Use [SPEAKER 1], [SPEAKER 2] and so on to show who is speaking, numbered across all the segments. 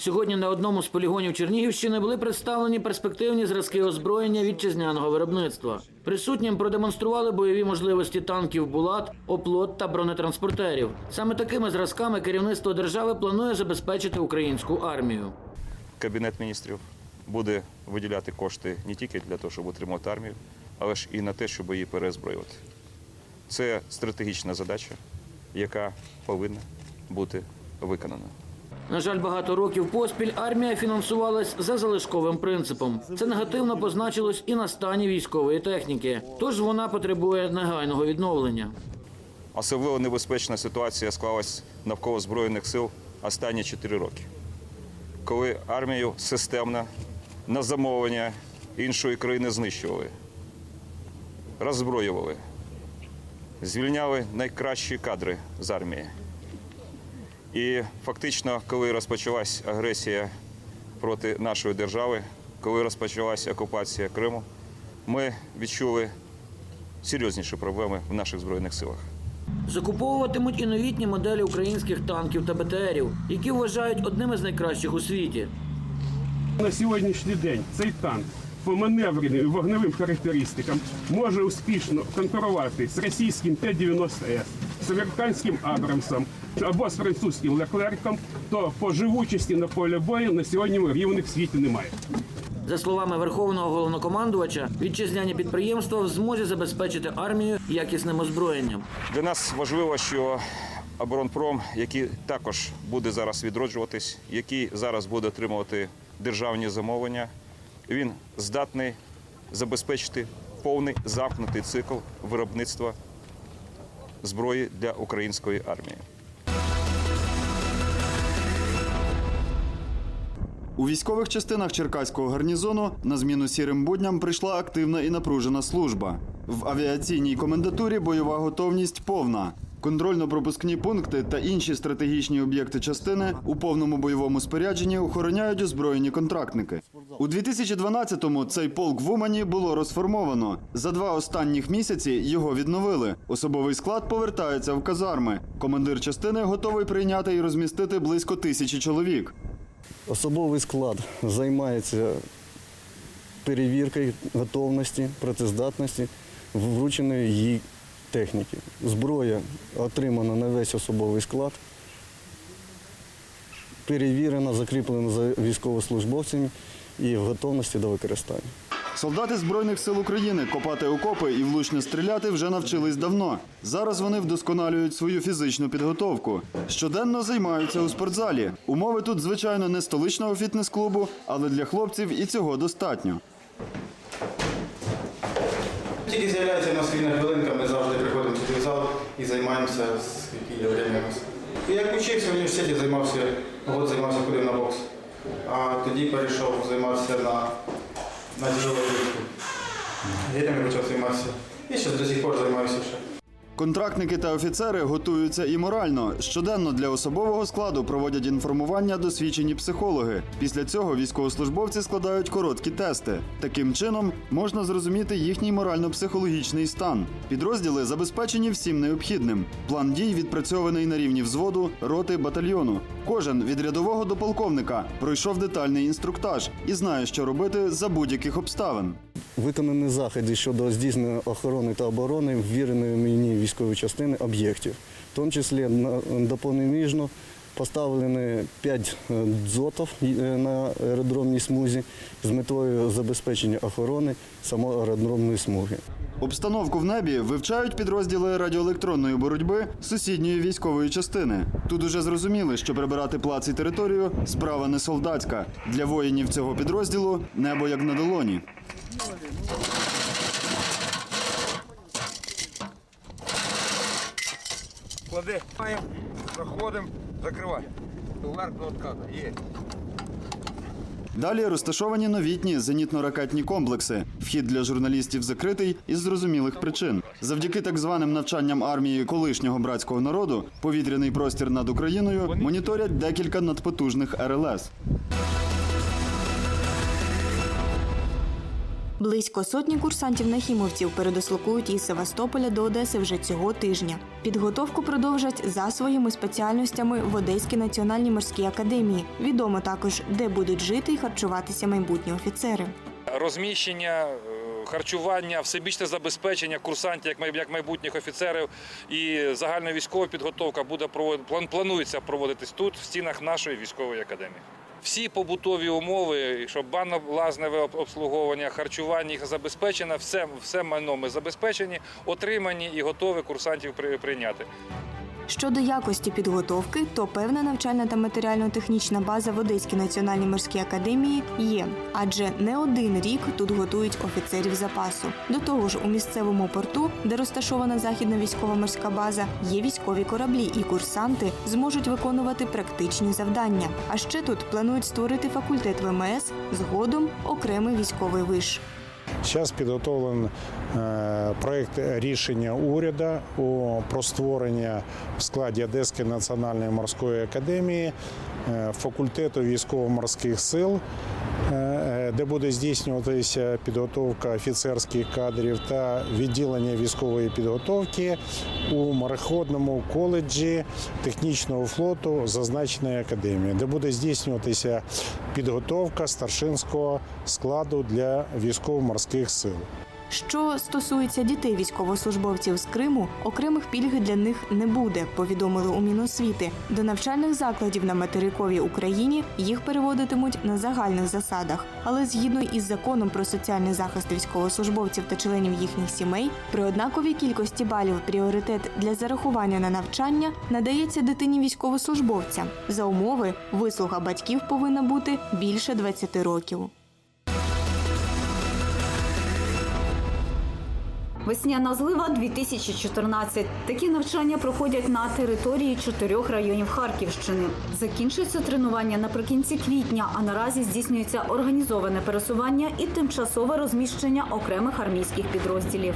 [SPEAKER 1] Сьогодні на одному з полігонів Чернігівщини були представлені перспективні зразки озброєння вітчизняного виробництва. Присутнім продемонстрували бойові можливості танків Булат, оплот та бронетранспортерів. Саме такими зразками керівництво держави планує забезпечити українську армію.
[SPEAKER 2] Кабінет міністрів буде виділяти кошти не тільки для того, щоб утримувати армію, але ж і на те, щоб її переозброювати. Це стратегічна задача, яка повинна бути виконана.
[SPEAKER 1] На жаль, багато років поспіль армія фінансувалась за залишковим принципом. Це негативно позначилось і на стані військової техніки. Тож вона потребує негайного відновлення.
[SPEAKER 2] Особливо небезпечна ситуація склалась навколо Збройних сил останні 4 роки, коли армію системно на замовлення іншої країни знищували, роззброювали, звільняли найкращі кадри з армії. І фактично, коли розпочалась агресія проти нашої держави, коли розпочалася окупація Криму, ми відчули серйозніші проблеми в наших збройних силах.
[SPEAKER 1] Закуповуватимуть і новітні моделі українських танків та БТРів, які вважають одними з найкращих у світі.
[SPEAKER 3] На сьогоднішній день цей танк по маневреним і вогневим характеристикам може успішно конкурувати з російським 590С, з американським Абрамсом або з французьким Леклерком, то по живучості на полі бою на сьогодні рівних в світі немає.
[SPEAKER 1] За словами верховного головнокомандувача, вітчизняні підприємства в змозі забезпечити армію якісним озброєнням.
[SPEAKER 2] Для нас важливо, що оборонпром, який також буде зараз відроджуватись, який зараз буде отримувати державні замовлення, він здатний забезпечити повний замкнутий цикл виробництва зброї для української армії.
[SPEAKER 4] У військових частинах Черкаського гарнізону на зміну сірим будням прийшла активна і напружена служба. В авіаційній комендатурі бойова готовність повна. Контрольно-пропускні пункти та інші стратегічні об'єкти частини у повному бойовому спорядженні охороняють озброєні контрактники. У 2012-му цей полк в Умані було розформовано. За два останніх місяці його відновили. Особовий склад повертається в казарми. Командир частини готовий прийняти і розмістити близько тисячі чоловік.
[SPEAKER 5] Особовий склад займається перевіркою готовності, працездатності врученої їй техніки. Зброя отримана на весь особовий склад, перевірена, закріплена за військовослужбовцями і в готовності до використання.
[SPEAKER 4] Солдати Збройних сил України копати окопи і влучно стріляти вже навчились давно. Зараз вони вдосконалюють свою фізичну підготовку. Щоденно займаються у спортзалі. Умови тут, звичайно, не столичного фітнес-клубу, але для хлопців і цього достатньо.
[SPEAKER 6] Тільки з'являється у нас вільна хвилинка, ми завжди приходимо сюди в зал і займаємося, є нас. І як учився в університеті, займався, год займався, ходив на бокс. А тоді перейшов, займався на, на ділову ручку. Гірями почав займатися. І ще до сих пор займаюся ще.
[SPEAKER 4] Контрактники та офіцери готуються і морально. Щоденно для особового складу проводять інформування досвідчені психологи. Після цього військовослужбовці складають короткі тести. Таким чином можна зрозуміти їхній морально-психологічний стан. Підрозділи забезпечені всім необхідним. План дій відпрацьований на рівні взводу, роти, батальйону. Кожен від рядового до полковника пройшов детальний інструктаж і знає, що робити за будь-яких обставин.
[SPEAKER 5] Виконані заходи щодо здійснення охорони та оборони ввіреної мені військової частини об'єктів, в тому числі допоміжно поставлені 5 дзотів е, на аеродромній смузі з метою забезпечення охорони самої аеродромної смуги.
[SPEAKER 4] Обстановку в небі вивчають підрозділи радіоелектронної боротьби сусідньої військової частини. Тут уже зрозуміли, що прибирати плац і територію справа не солдатська. Для воїнів цього підрозділу небо як на долоні.
[SPEAKER 7] Клади. Заходимо, закривай. Удар до отката. Є.
[SPEAKER 4] Далі розташовані новітні зенітно-ракетні комплекси. Вхід для журналістів закритий із зрозумілих причин. Завдяки так званим навчанням армії колишнього братського народу повітряний простір над Україною моніторять декілька надпотужних РЛС.
[SPEAKER 8] Близько сотні курсантів-нахімовців передислокують із Севастополя до Одеси вже цього тижня. Підготовку продовжать за своїми спеціальностями в Одеській національній морській академії. Відомо також, де будуть жити і харчуватися майбутні офіцери.
[SPEAKER 9] розміщення, е, харчування, всебічне забезпечення курсантів як майбутніх офіцерів і загальна військова підготовка буде провод- планується проводитись тут, в стінах нашої військової академії. Всі побутові умови, щоб банно-лазневе обслуговування, харчування їх забезпечено, все, все майно ми забезпечені, отримані і готові курсантів при- прийняти.
[SPEAKER 8] Щодо якості підготовки, то певна навчальна та матеріально-технічна база в Одеській національній морській академії є, адже не один рік тут готують офіцерів запасу. До того ж, у місцевому порту, де розташована західна військова морська база, є військові кораблі, і курсанти зможуть виконувати практичні завдання. А ще тут планують створити факультет ВМС, згодом окремий військовий виш.
[SPEAKER 10] Зараз підготовлений проєкт проект рішення уряду про створення в складі Одеської національної морської академії е, факультету військово-морських сил, е, е, де буде здійснюватися підготовка офіцерських кадрів та відділення військової підготовки у мореходному коледжі технічного флоту зазначеної академії, де буде здійснюватися підготовка старшинського складу для військово-морських сил.
[SPEAKER 8] Що стосується дітей військовослужбовців з Криму, окремих пільг для них не буде, повідомили у Міносвіти. До навчальних закладів на материковій Україні їх переводитимуть на загальних засадах. Але згідно із законом про соціальний захист військовослужбовців та членів їхніх сімей, при однаковій кількості балів пріоритет для зарахування на навчання надається дитині військовослужбовця. За умови вислуга батьків повинна бути більше 20 років.
[SPEAKER 11] Весняна злива 2014. Такі навчання проходять на території чотирьох районів Харківщини. Закінчується тренування наприкінці квітня, а наразі здійснюється організоване пересування і тимчасове розміщення окремих армійських підрозділів.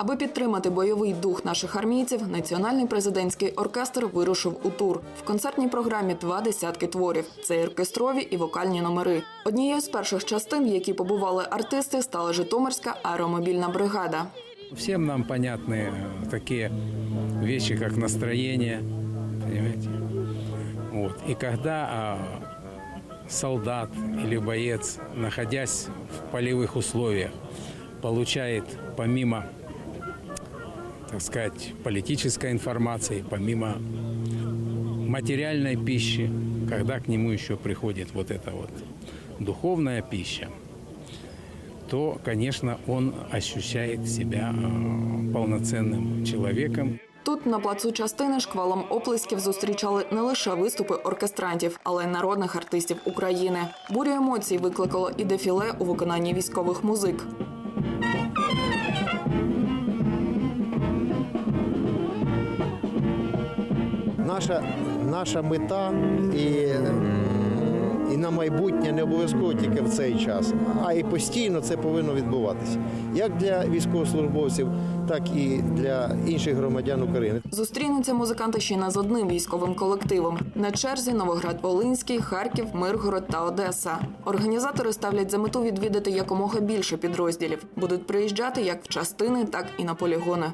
[SPEAKER 12] Аби підтримати бойовий дух наших армійців, національний президентський оркестр вирушив у тур. В концертній програмі два десятки творів. Це і оркестрові і вокальні номери. Однією з перших частин, в якій побували артисти, стала Житомирська аеромобільна бригада.
[SPEAKER 13] Всем нам понятны э, такие вещи, как настроение, понимаете? Вот. И когда а, солдат или боец, находясь в полевых условиях, получает помимо, так сказать, политической информации, помимо материальной пищи, когда к нему еще приходит вот эта вот духовная пища, то, конечно, он ощущает себя э, полноценным человеком.
[SPEAKER 12] Тут на плацу частини шквалом оплесків зустрічали не лише виступи оркестрантів, але й народних артистів України. Бурю емоцій викликало і дефіле у виконанні військових музик.
[SPEAKER 14] Наша, наша мета і, і на майбутнє не обов'язково тільки в цей час, а і постійно це повинно відбуватися. Як для військовослужбовців, так і для інших громадян України.
[SPEAKER 12] Зустрінуться музиканти ще не з одним військовим колективом. На черзі Новоград-Волинський, Харків, Миргород та Одеса. Організатори ставлять за мету відвідати якомога більше підрозділів. Будуть приїжджати як в частини, так і на полігони.